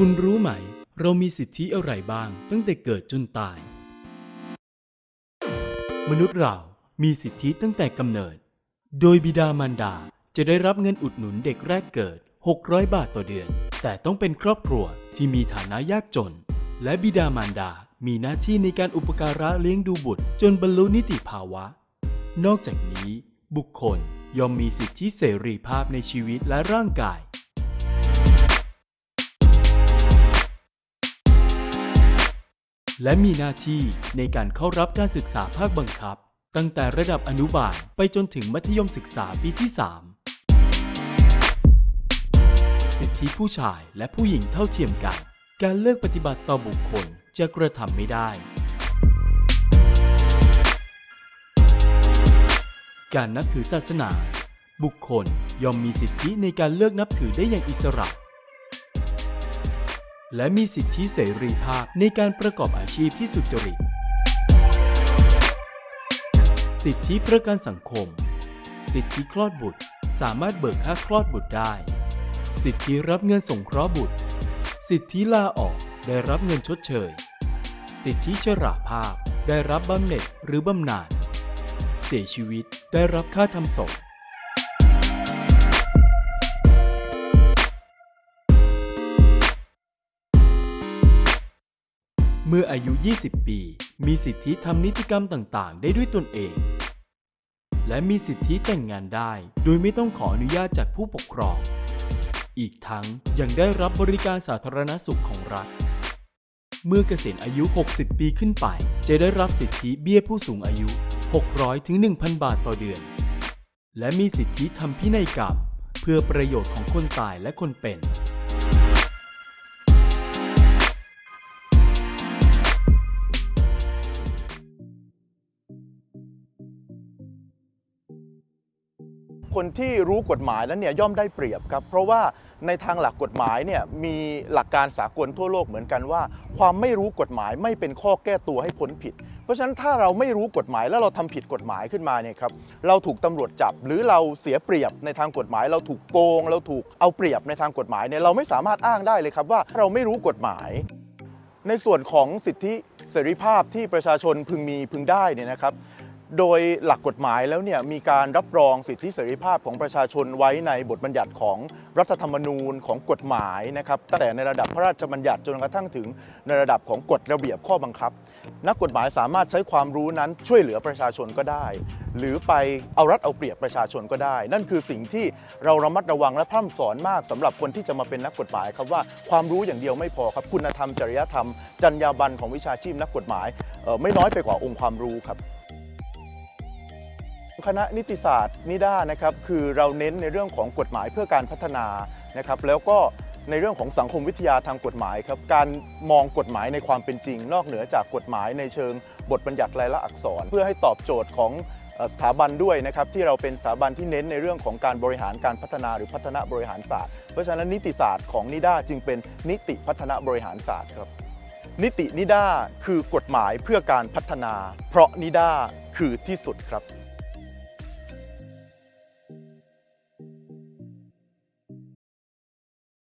คุณรู้ไหม เรามีสิทธิอะไรบ้าง ตั้งแต่เกิดจนตาย มนุษย์เรามีสิทธิตั้งแต่กำเนิด โดยบิดามารดาจะได้รับเงินอุดหนุนเด็กแรกเกิด 600 บาทต่อเดือน แต่ต้องเป็นครอบครัวที่มีฐานะยากจน และบิดามารดามีหน้าที่ในการอุปการะเลี้ยงดูบุตร จนบรรลุนิติภาวะ นอกจากนี้ บุคคลย่อมมีสิทธิเสรีภาพในชีวิตและร่างกาย และมีหน้าที่ในการเข้ารับการศึกษาภาคบังคับ ตั้งแต่ระดับอนุบาลไปจนถึงมัธยมศึกษาปีที่ 3 สิทธิผู้ชายและผู้หญิงเท่าเทียมกัน การเลือกปฏิบัติต่อบุคคลจะกระทำไม่ได้ การนับถือศาสนา บุคคลย่อมมีสิทธิในการเลือกนับถือได้อย่างอิสระ และมีสิทธิเสรีภาพในการประกอบอาชีพที่สุจริต สิทธิประกันสังคม สิทธิคลอดบุตร สามารถเบิกค่าคลอดบุตรได้ สิทธิรับเงินสงเคราะห์บุตร สิทธิลาออกได้รับเงินชดเชย สิทธิชราภาพได้รับบำเหน็จหรือบำนาญ เสียชีวิตได้รับค่าทำศพ เมื่ออายุ 20 ปี มีสิทธิทำนิติกรรมต่างๆ ได้ด้วยตนเอง และมีสิทธิแต่งงานได้ โดยไม่ต้องขออนุญาตจากผู้ปกครอง อีกทั้งยังได้รับบริการสาธารณสุขของรัฐ เมื่อเกษียณอายุ 60 ปีขึ้นไป จะได้รับสิทธิเบี้ยผู้สูงอายุ 600 ถึง 1,000 บาทต่อเดือน และมีสิทธิทำพินัยกรรม เพื่อประโยชน์ของคนตายและคนเป็น คนที่รู้กฎหมายนั้นเนี่ยย่อมได้เปรียบครับ เพราะว่าในทางหลักกฎหมายเนี่ยมีหลักการสากลทั่วโลกเหมือนกันว่า ความไม่รู้กฎหมายไม่เป็นข้อแก้ตัวให้พ้นผิด เพราะฉะนั้นถ้าเราไม่รู้กฎหมายแล้วเราทำผิดกฎหมายขึ้นมาเนี่ยครับเราถูกตำรวจจับหรือเราเสียเปรียบในทางกฎหมาย เราถูกโกง เราถูกเอาเปรียบในทางกฎหมายเนี่ยเราไม่สามารถอ้างได้เลยครับว่าเราไม่รู้กฎหมาย ในส่วนของสิทธิเสรีภาพที่ประชาชนพึงมีพึงได้เนี่ยนะครับ โดยหลักกฎหมายแล้วเนี่ยมีการรับรองสิทธิเสรีภาพของประชาชนไว้ในบทบัญญัติของรัฐธรรมนูญของกฎหมายนะครับตั้งแต่ในระดับพระราชบัญญัติจนกระทั่งถึงในระดับของกฎระเบียบข้อบังคับ นักกฎหมายสามารถใช้ความรู้นั้นช่วยเหลือประชาชนก็ได้ หรือไปเอารัดเอาเปรียบประชาชนก็ได้ นั่นคือสิ่งที่เราระมัดระวังและพร่ำสอนมากสำหรับคนที่จะมาเป็นนักกฎหมายครับว่าความรู้อย่างเดียวไม่พอครับคุณธรรมจริยธรรม จรรยาบรรณของวิชาชีพนักกฎหมายไม่น้อยไปกว่าองค์ความรู้ครับ คณะนิติศาสตร์นิด้านะครับคือเราเน้นในเรื่องของกฎหมายเพื่อการพัฒนานะครับแล้วก็ในเรื่องของสังคมวิทยาทางกฎหมายครับการมองกฎหมายในความเป็นจริง นอกเหนือจากกฎหมายในเชิงบทบัญญัติลายละอักษร เพื่อให้ตอบโจทย์ของสถาบันด้วยนะครับที่เราเป็นสถาบันที่เน้นในเรื่องของการบริหารการพัฒนาหรือพัฒนาบริหารศาสตร์ เพราะฉะนั้นนิติศาสตร์ของนิด้าจึงเป็นนิติพัฒนาบริหารศาสตร์ครับนิตินิด้าคือกฎหมายเพื่อการพัฒนา เพราะนิด้าคือที่สุดครับ